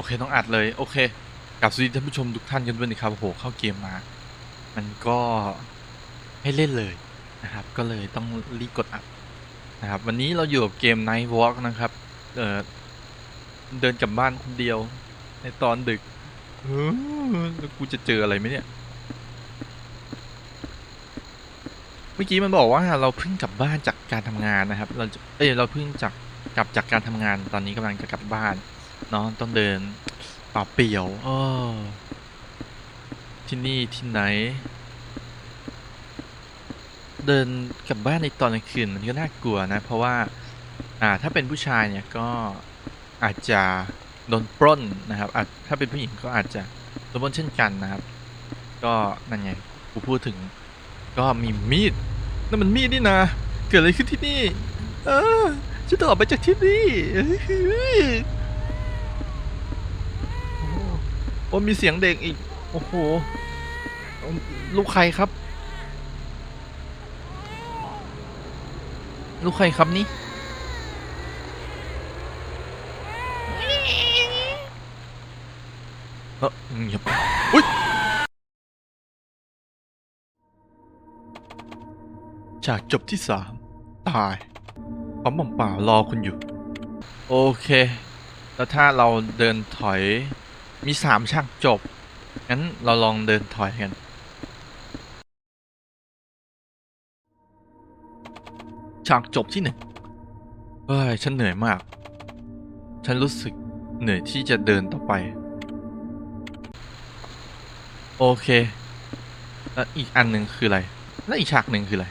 อเคต้องอัดเลย โอเคกลับสวัสดีท่านผู้ชมทุกท่านกันด้วยนะครับโอ้โหเข้าเกมมา มันก็ให้เล่นเลยนะครับ ก็เลยต้องรีบกดอัดนะครับ วันนี้เราอยู่กับเกม Night Walk นะครับเออเดินกลับบ้านคนเดียว ในตอนดึกเออแล้วกูจะเจออะไรไหมเนี่ย เมื่อกี้มันบอกว่าเราเพิ่งกลับบ้านจากการทำงานนะครับ เราเอ้ยเราเพิ่งจากกลับจากการทำงานตอนนี้กำลังจะกลับบ้าน นาะต้องเดินเปล่าเปลี่ยวออที่นี่ที่ไหน เดินกลับบ้านในตอนกลางคืนมันก็น่ากลัวนะ เพราะว่า อ่าถ้าเป็นผู้ชายเนี่ยก็อาจจะโดนปล้นนะครับอาจถ้าเป็นผู้หญิงก็อาจจะโดนปล้นเช่นกันนะครับ ก็นั่นไงกูพูดถึง ก็มีมีดนั่นมันมีดนี่นะเกิดอะไรขึ้นที่นี่ เออฉันต้องออกไปจากที่นี่เอ้ยโอ้โห โอ้มีเสียงเด็กอีก โอ้โห ลูกใครครับ ลูกใครครับนี่ เออเงียบอุ้ยฉากจบที่สามตายปั๊มบอมป่ารอคุณอยู่ โอเค แล้วถ้าเราเดินถอย มีสามฉากจบ งั้นเราลองเดินถอยกัน ฉากจบที่หนึ่งเฮ้ย ฉันเหนื่อยมาก ฉันรู้สึกเหนื่อยที่จะเดินต่อไป โอเค แล้วอีกอันหนึ่งคืออะไร แล้วอีกฉากหนึ่งคืออะไร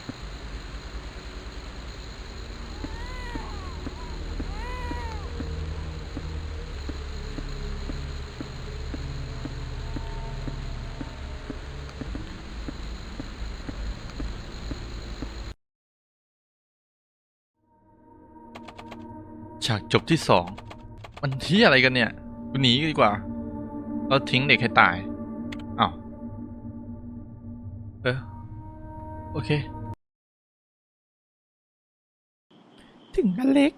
ฉากจบที่สอง มันที่อะไรกันเนี่ยกูหนีดีกว่า เราทิ้งเด็กให้ตายอ้าวเออ โอเค ถึงอเล็ก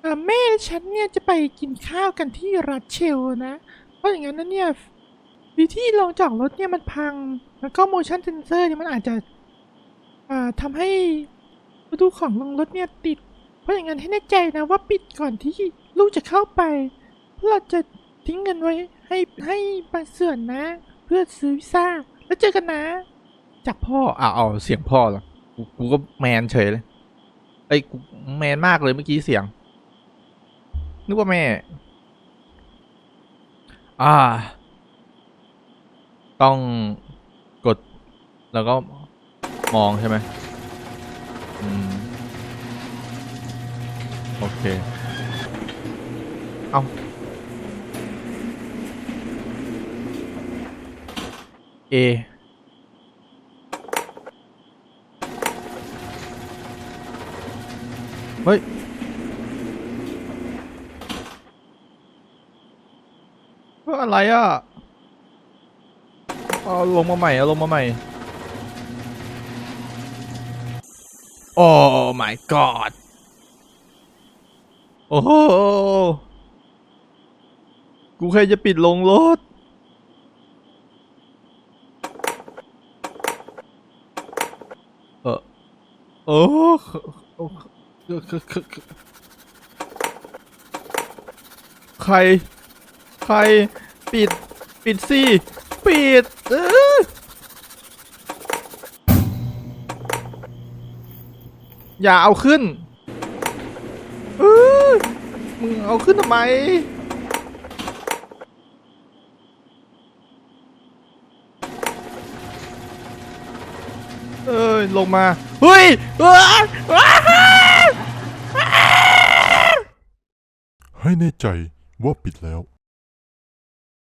เอ่แม่ฉันเนี่ยจะไปกินข้าวกันที่รัสเชลนะ เพราะอย่างนั้นนะเนี่ยวิธีลงจอดรถเนี่ยมันพัง แล้วก็ motion sensor เนี่ยมันอาจจะอ่าทำให้ประตูของลงรถเนี่ยติด เพราะอย่างนั้นให้แน่ใจนะว่าปิดก่อนที่ลูกจะเข้าไปเพราะเราจะทิ้งเงินไว้ให้ให้บางส่วนนะ เพื่อซื้อวีซ่า แล้วเจอกันนะ จากพ่ออ้าวเอาเสียงพ่อเหรอกูกูก็แมนเฉยเลยเอ้กูแมนมากเลยเมื่อกี้เสียง นึกว่าแม่ อ่า ต้องกดแล้วก็มองใช่ไหมอืม โอเค เอาเอเฮ้ยว่าอะไรอะ เอาลงมาใหม่ เอาลงมาใหม่ โอ้ my god โอ้โห กูแค่จะปิดลงรถ เออโอ้โอ้ใคร ใคร ปิด ปิดสิ ปิดเอออย่าเอาขึ้น มึงเอาขึ้นทำไม เอ้ย ลงมา เฮ้ยเฮ้ยให้แน่ใจว่าปิดแล้ว